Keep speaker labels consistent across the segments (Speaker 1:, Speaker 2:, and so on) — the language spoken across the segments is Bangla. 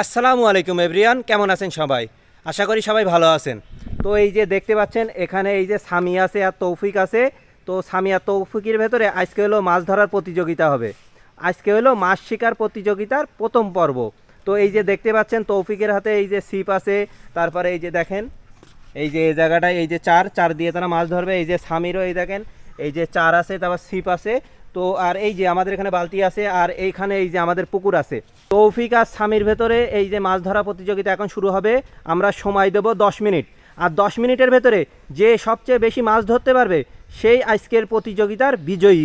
Speaker 1: আসসালামু আলাইকুম এভরিয়ান, কেমন আছেন সবাই? আশা করি সবাই ভালো আছেন। তো এই যে দেখতে পাচ্ছেন, এখানে এই যে সামি আছে আর তৌফিক আছে। তো সামি আর তৌফিকের ভেতরে আজকে হলো মাছ ধরার প্রতিযোগিতা হবে। আজকে হলো মাছ শিকার প্রতিযোগিতার প্রথম পর্ব। তো এই যে দেখতে পাচ্ছেন, তৌফিকের হাতে এই যে সিপ আছে। তারপরে এই যে দেখেন, এই যে এই জায়গাটায় এই যে চার চার দিয়ে তারা মাছ ধরবে। এই যে সামিরও এই দেখেন, এই যে চার আছে, তারপর সিপ আছে। তো আর এই যে আমাদের এখানে বালতি আছে, আর এইখানে এই যে আমাদের পুকুর আছে। তৌফিক আর স্বামীর ভেতরে এই যে মাছ ধরা প্রতিযোগিতা এখন শুরু হবে, আমরা সময় দেব দশ মিনিট। আর দশ মিনিটের ভেতরে যে সবচেয়ে বেশি মাছ ধরতে পারবে, সেই আজকের প্রতিযোগিতার বিজয়ী।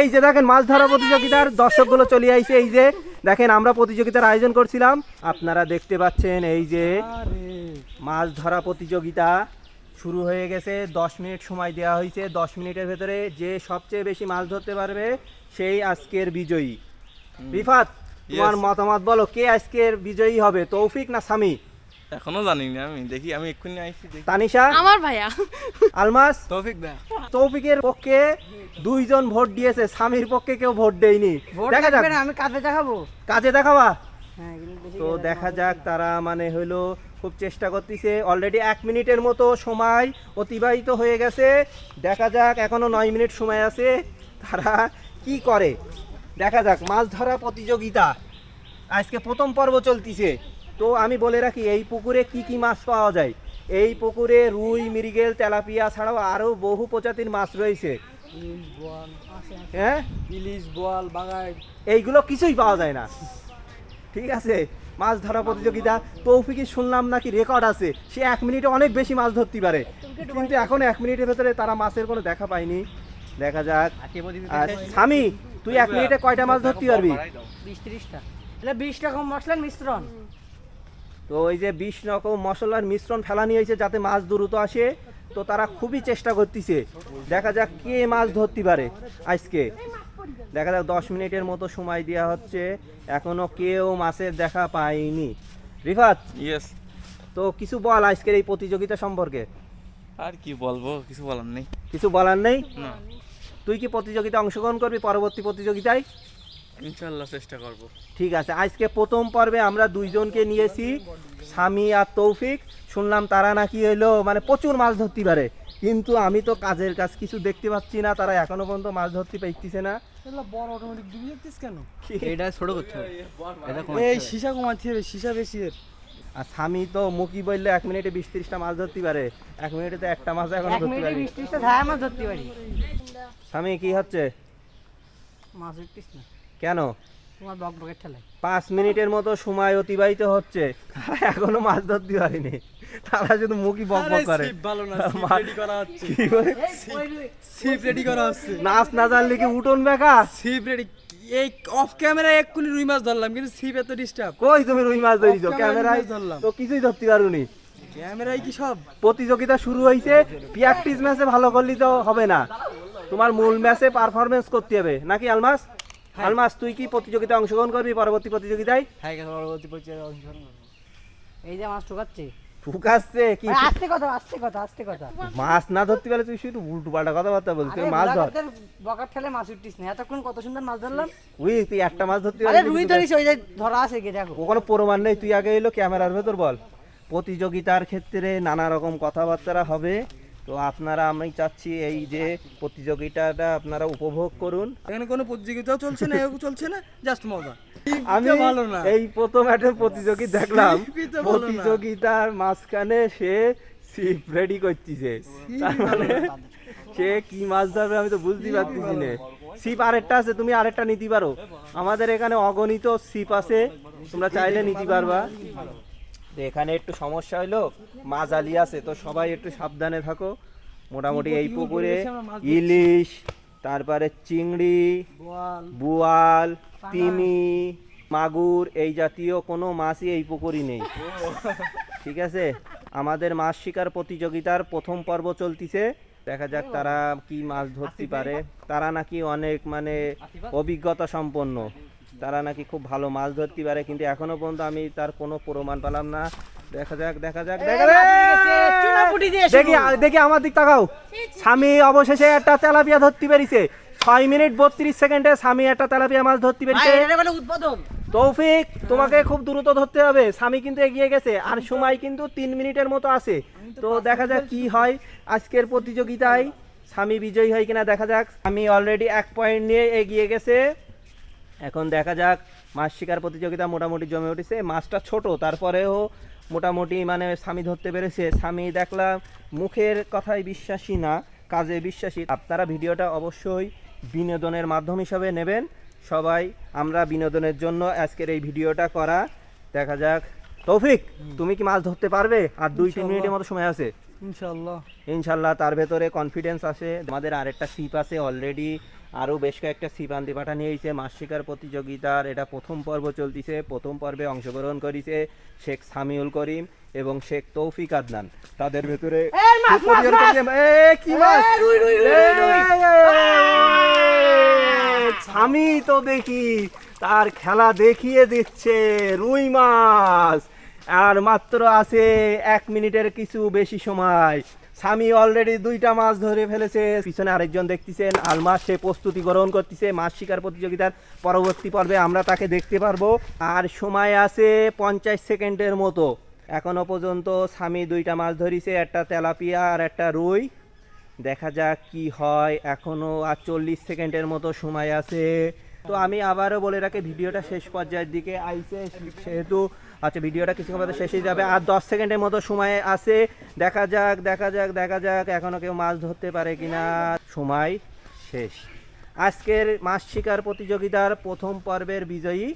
Speaker 1: এই যে দেখেন মাছ ধরা প্রতিযোগিতার দর্শকগুলো চলে আইছে, এই যে দেখেন আমরা প্রতিযোগিতার আয়োজন করছিলাম। আপনারা দেখতে পাচ্ছেন এই যে মাছ ধরা প্রতিযোগিতা। শুরু হয়ে গেছে। দশ মিনিট সময় দেওয়া হয়েছে। দশ মিনিটের ভেতরে যে সবচেয়ে বেশি মাছ ধরতে পারবে সেই আজকের বিজয়ী। রিফাত তোমার মতামত বলো কে আজকের বিজয়ী হবে? তৌফিক না সামি?
Speaker 2: এখনও জানি না আমি। দেখি আমি এক্ষুনি আইছি দেখি।
Speaker 1: তানিশা?
Speaker 3: আমার ভাইয়া।
Speaker 1: আলমাস?
Speaker 2: তৌফিক দা।
Speaker 1: তৌফিকের পক্ষে দুইজন ভোট দিয়েছে। স্বামীর পক্ষে কেউ ভোট দেয়নি। দেখা যাক।
Speaker 4: আমি কাজে দেখাবো।
Speaker 1: কাজে দেখাবা?
Speaker 4: হ্যাঁ
Speaker 1: তো দেখা যাক তারা মানে হলো খুব চেষ্টা করতেছে। অলরেডি এক মিনিটের মতো সময় অতিবাহিত হয়ে গেছে। দেখা যাক এখনও নয় মিনিট সময় আছে। তারা কি করে? দেখা যাক মাছ ধরা প্রতিযোগিতা। আজকে প্রথম পর্ব চলতিছে। তো আমি বলে রাখি এই পুকুরে কি কি মাছ পাওয়া যায়? এই পুকুরে রুই মৃগেল তেলাপিয়া ছাড়াও আরও বহু প্রজাতির মাছ রয়েছে। হ্যাঁ?
Speaker 4: ইলিশ বোয়াল বাগাই
Speaker 1: এইগুলো কিছুই পাওয়া যায় না। ঠিক আছে? মাছ ধরা প্রতিযোগিতা। তৌফিকি শুনলাম নাকি রেকর্ড আছে। সে এক মিনিটে অনেক বেশি মাছ ধরতে পারে। কিন্তু এখন এক মিনিটের ভেতরে তারা মাছের কোনো দেখা পায়নি। দেখা যাক। স্বামী তুই এক মিনিটে কয়টা মাছ ধরতে পারবি?
Speaker 4: বিশ ত্রিশটা। এটা বিশ রকম মশলার মিশ্রণ।
Speaker 1: তো ওই যে বিশ রকম মশলার মিশ্রণ ফেলানি হয়েছে যাতে মাছ দ্রুত আসে তো তারা খুবই চেষ্টা করতেছে। দেখা যাক কে মাছ ধরতে পারে আজকে। দেখা যাক দশ মিনিটের মতো সময় দেওয়া হচ্ছে। এখনও কেউ মাছের দেখা পায়নি। রিফাত?
Speaker 2: ইয়েস
Speaker 1: তো কিছু বল আজকের এই প্রতিযোগিতা সম্পর্কে?
Speaker 2: আর কি বলব কিছু বলার নেই।
Speaker 1: কিছু বলার নেই?
Speaker 2: না
Speaker 1: তুই কি প্রতিযোগিতা অংশগ্রহণ করবি পরবর্তী প্রতিযোগিতায়?
Speaker 2: ইনশাল্লাহ চেষ্টা করব।
Speaker 1: ঠিক আছে আজকে প্রথম পর্বে আমরা দুইজনকে নিয়েছি স্বামী আর তৌফিক। শুনলাম তারা নাকি হলো মানে প্রচুর মাছ ধরতে পারে। কিন্তু আমি তো কাজের কাজ কিছু দেখতে পাচ্ছি না তারা এখনও পর্যন্ত মাছ ধরতে পাইতেছে না।
Speaker 4: বড় অটোমেটিক ডুবি যাচ্ছিস কেন?
Speaker 1: এটা ছোট করতে
Speaker 4: এই সীসা কমাতে হবে সীসা বেশি এর।
Speaker 1: আর স্বামী তো মুখি বললে এক মিনিটে বিশ ত্রিশটা মাছ ধরতে পারে। এক মিনিটে তো একটা মাছ এখনও
Speaker 4: এক
Speaker 1: ধরতে পারি
Speaker 4: বিশ ত্রিশটা ধায়া মাছ ধরতে পারি।
Speaker 1: স্বামী কি হচ্ছে?
Speaker 4: মাছ উঠতিস না।
Speaker 1: কেন? পাঁচ মিনিটের মতো সময় অতিবাহিত হচ্ছে। তারা এখনও মাছ ধরতে পারেনি। তারা শুধু মুখি বক বক করে।
Speaker 4: ভালো না
Speaker 1: মা-
Speaker 4: রেডি করা হচ্ছে।
Speaker 1: কি বলে?
Speaker 4: সিপ রেডি করা হচ্ছে।
Speaker 1: নাচ না জানলে কি উঠোন বেকা
Speaker 4: সিপ রেডি এই অফ ক্যামেরা এক্ষুনি রুই মাছ ধরলাম কিন্তু সিপ এত ডিস্টার্ব
Speaker 1: কই তুমি রুই মাছ ধরিছো? ক্যামেরায়
Speaker 4: ধরলাম।
Speaker 1: তো কিছুই ধরতে পারুনি।
Speaker 4: ক্যামেরায় কি সব?
Speaker 1: প্রতিযোগিতা শুরু হয়েছে প্র্যাকটিস ম্যাচে ভালো করলে তো হবে না। তোমার মূল ম্যাচে পারফরমেন্স করতে হবে। নাকি আলমাস? আলমাস তুই কি প্রতিযোগিতায় অংশগ্রহণ করবি? পরবর্তী প্রতিযোগিতায়?
Speaker 4: হ্যাঁ পরবর্তী পরিচয় অংশগ্রহণ এই যে মাছ ঠুকাচ্ছে
Speaker 1: ফুকাচ্ছে কি?
Speaker 4: আস্তে কথা আস্তে কথা আস্তে কথা।
Speaker 1: মাছ না ধরতে পারলে তুই শুধু উল্টো পাল্টা কথাবার্তা বলছিস। তুই মাছ ধর।
Speaker 4: বকার ঠেলে মাছ উঠতিস না। এতক্ষণ কত সুন্দর মাছ ধরলাম।
Speaker 1: উই তুই একটা মাছ ধরতে
Speaker 4: আরে রুই ধরিস ওই যে ধরা আছে গিয়ে দেখো।
Speaker 1: কোনো প্রমাণ নেই। তুই আগে এলো ক্যামেরার ভেতর বল। প্রতিযোগিতার ক্ষেত্রে নানা রকম কথাবার্তা হবে। তো আপনারা আমি চাচ্ছি এই যে প্রতিযোগিতাটা আপনারা উপভোগ করুন।
Speaker 4: এখানে কোনো প্রতিযোগিতাও চলছে না এও চলছে না? জাস্ট মজা।
Speaker 1: আমি
Speaker 4: ভালো না।
Speaker 1: এই প্রথম একটা প্রতিযোগী দেখলাম। প্রতিযোগিতার মাঝখানে সে সিপ রেডি করতেছে। তার মানে সে কি মাছ ধরবে আমি তো বুঝতেই পারতেছি না। সিপ আরেকটা আছে তুমি আরেকটা নিতে পারো। আমাদের এখানে অগণিত সিপ আছে তোমরা চাইলে নিতে পারবা। তো এখানে একটু সমস্যা হইল মাঝালি আছে তো সবাই একটু সাবধানে থাকো। মোটামুটি এই পুকুরে ইলিশ তারপরে চিংড়ি বুয়াল তিমি মাগুর এই জাতীয় কোনো মাছই এই পুকুরি নেই। ঠিক আছে? আমাদের মাছ শিকার প্রতিযোগিতার প্রথম পর্ব চলতিছে। দেখা যাক তারা কি মাছ ধরতে পারে। তারা নাকি অনেক মানে অভিজ্ঞতা সম্পন্ন। তারা নাকি খুব ভালো মাছ ধরতে পারে কিন্তু এখনও পর্যন্ত আমি তার কোনো প্রমাণ পেলাম না। দেখা যাক দেখা যাক দেখা। দেখি দেখি আমার দিক তাকাও। স্বামী অবশেষে একটা তেলাপিয়া ধরতে পেরেছে। ছয় মিনিট বত্রিশ সেকেন্ডে স্বামী একটা তেলাপিয়া মাছ ধরতে পেরেছে। তৌফিক তোমাকে খুব দ্রুত ধরতে হবে। স্বামী কিন্তু এগিয়ে গেছে আর সময় কিন্তু তিন মিনিটের মতো আছে। তো দেখা যাক কি হয় আজকের প্রতিযোগিতায়। স্বামী বিজয়ী হয় কিনা দেখা যাক। আমি অলরেডি এক পয়েন্ট নিয়ে এগিয়ে গেছে। এখন দেখা যাক মাছ শিকার প্রতিযোগিতা মোটামুটি জমে উঠেছে। মাছটা ছোট তারপরেও মোটামুটি মানে স্বামী ধরতে পেরেছে। স্বামী দেখলাম মুখের কথায় বিশ্বাসী না কাজে বিশ্বাসী। আপনারা ভিডিওটা অবশ্যই বিনোদনের মাধ্যম হিসাবে নেবেন। সবাই আমরা বিনোদনের জন্য আজকের এই ভিডিওটা করা। দেখা যাক। তৌফিক তুমি কি মাছ ধরতে পারবে? আর দুই তিন মিনিটের মতো সময় আছে।
Speaker 4: ইনশাল্লাহ
Speaker 1: ইনশাল্লাহ তার ভেতরে কনফিডেন্স আছে আমাদের আরেকটা সিপ আছে অলরেডি আরও বেশ কয়েকটা সিপ আন্দি পাঠা নিয়েছে মাছ শিকার প্রতিযোগিতার এটা প্রথম পর্ব চলতিছে। প্রথম পর্বে অংশগ্রহণ করেছে শেখ সামিউল করিম এবং শেখ তৌফিক আদনান। তাদের ভেতরে স্বামী তো দেখি তার খেলা দেখিয়ে দিচ্ছে রুই মাছ! আর মাত্র আছে এক মিনিটের কিছু বেশি সময়। স্বামী অলরেডি দুইটা মাছ ধরে ফেলেছে। পিছনে আরেকজন দেখতেছেন আলমাস সে প্রস্তুতি গ্রহণ করতেছে মাছ শিকার প্রতিযোগিতার পরবর্তী পর্বে। আমরা তাকে দেখতে পারব। আর সময় আছে পঞ্চাশ সেকেন্ডের মতো। এখনও পর্যন্ত স্বামী দুইটা মাছ ধরিছে, একটা তেলাপিয়া আর একটা রুই। দেখা যাক কি হয়। এখনও আর চল্লিশ সেকেন্ডের মতো সময় আছে। তো আমি আবারও বলে রাখি, ভিডিওটা শেষ পর্যায়ের দিকে আইছে সেহেতু আচ্ছা ভিডিওটা কিছু মতো শেষ যাবে। আর দশ সেকেন্ডের মতো সময় আছে। দেখা যাক দেখা যাক দেখা যাক এখনও কেউ মাছ ধরতে পারে কিনা। সময় শেষ। আজকের মাছ শিকার প্রতিযোগিতার প্রথম পর্বের বিজয়ী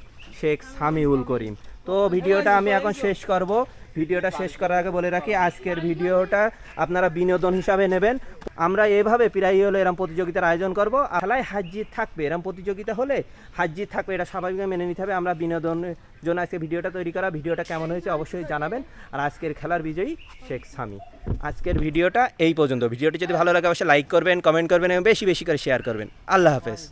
Speaker 1: শেখ সামিউল করিম। তো ভিডিওটা আমি এখন শেষ করব। ভিডিওটা শেষ করার আগে বলে রাখি, আজকের ভিডিওটা আপনারা বিনোদন হিসাবে নেবেন। আমরা এভাবে প্রায় হলো এরম প্রতিযোগিতার আয়োজন করব। খেলায় হাজি থাকবে, এরম প্রতিযোগিতা হলে হাজি থাকবে, এটা স্বাভাবিকভাবে মেনে নিতে হবে। আমরা বিনোদনের জন্য আজকে ভিডিওটা তৈরি করা, ভিডিওটা কেমন হয়েছে অবশ্যই জানাবেন। আর আজকের খেলার বিজয়ী শেখ স্বামী আজকের ভিডিওটা এই পর্যন্ত। ভিডিওটি যদি ভালো লাগে, অবশ্যই লাইক করবেন কমেন্ট করবেন এবং বেশি বেশি করে শেয়ার করবেন। আল্লাহ হাফেজ।